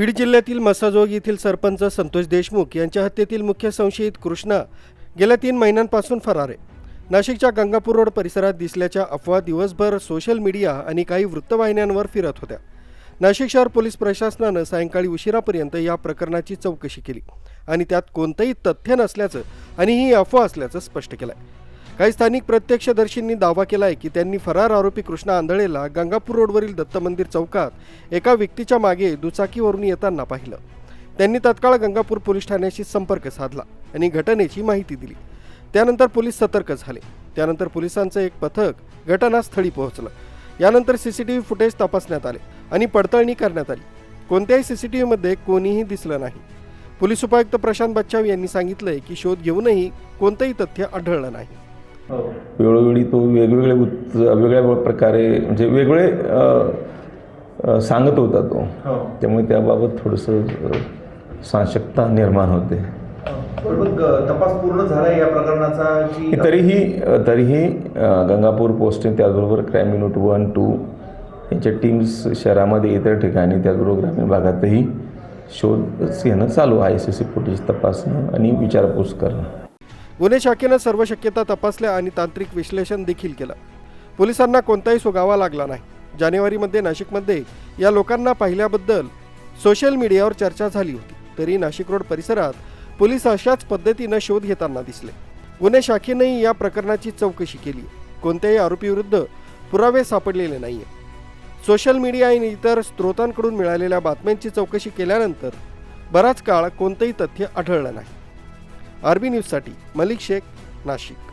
बीड जिल्ह्यातील मसाजोग येथील सरपंच संतोष देशमुख यांच्या हत्येतील मुख्य संशयित कृष्णा गेल्या तीन महिन्यांपासून फरार आहे. नाशिकच्या गंगापूर रोड परिसरात दिसल्याच्या अफवा दिवसभर सोशल मीडिया आणि काही वृत्तवाहिन्यांवर फिरत होत्या. नाशिक शहर पोलीस प्रशासनानं सायंकाळी उशिरापर्यंत या प्रकरणाची चौकशी केली आणि त्यात कोणतंही तथ्य नसल्याचं आणि ही अफवा असल्याचं स्पष्ट केलं आहे काही स्थानिक प्रत्यक्षदर्शींनी दावा केला आहे की त्यांनी फरार आरोपी कृष्णा आंधळेला गंगापूर रोडवरील दत्त मंदिर चौकात एका व्यक्तीच्या मागे दुचाकीवरून येताना पाहिलं. त्यांनी तत्काळ गंगापूर पोलीस ठाण्याशी संपर्क साधला आणि घटनेची माहिती दिली. त्यानंतर पोलीस सतर्क झाले. त्यानंतर पोलिसांचं एक पथक घटनास्थळी पोहोचलं. यानंतर C C T V footage तपासण्यात आले आणि पडताळणी करण्यात आली. कोणत्याही सी सी टी व्हीमध्ये कोणीही दिसलं नाही. पोलीस उपायुक्त प्रशांत बच्चाव यांनी सांगितलंय की शोध घेऊनही कोणतंही तथ्य आढळलं नाही. वेळोवेळी तो वेगवेगळे उत्त वेगळ्या प्रकारे म्हणजे वेगळे सांगत होता तो. त्यामुळे त्याबाबत थोडंसं साशक्ता निर्माण होते. अ, तपास पूर्ण झाला या प्रकरणाचा तरीही तरीही गंगापूर पोस्टिंग त्याचबरोबर क्राईम युनिट वन टू यांच्या टीम्स शहरामध्ये इतर ठिकाणी त्याचबरोबर ग्रामीण भागातही शोध घेणं चालू आहे. सी सी फुटेज तपासणं आणि विचारपूस करणं. गुन्हे शाखेनं सर्व शक्यता तपासल्या आणि तांत्रिक विश्लेषण देखील केलं. पोलिसांना कोणताही सुगावा लागला नाही. जानेवारीमध्ये नाशिकमध्ये या लोकांना पाहिल्याबद्दल सोशल मीडियावर चर्चा झाली होती. तरी नाशिक रोड परिसरात पोलीस अशाच पद्धतीनं शोध घेताना दिसले. गुन्हे शाखेनंही या प्रकरणाची चौकशी केली. कोणत्याही आरोपीविरुद्ध पुरावे सापडलेले नाहीये. सोशल मीडिया आणि इतर स्रोतांकडून मिळालेल्या बातम्यांची चौकशी केल्यानंतर बराच काळ कोणतंही तथ्य आढळलं नाही. आरबी न्यूजसाठी मलिक शेख नाशिक.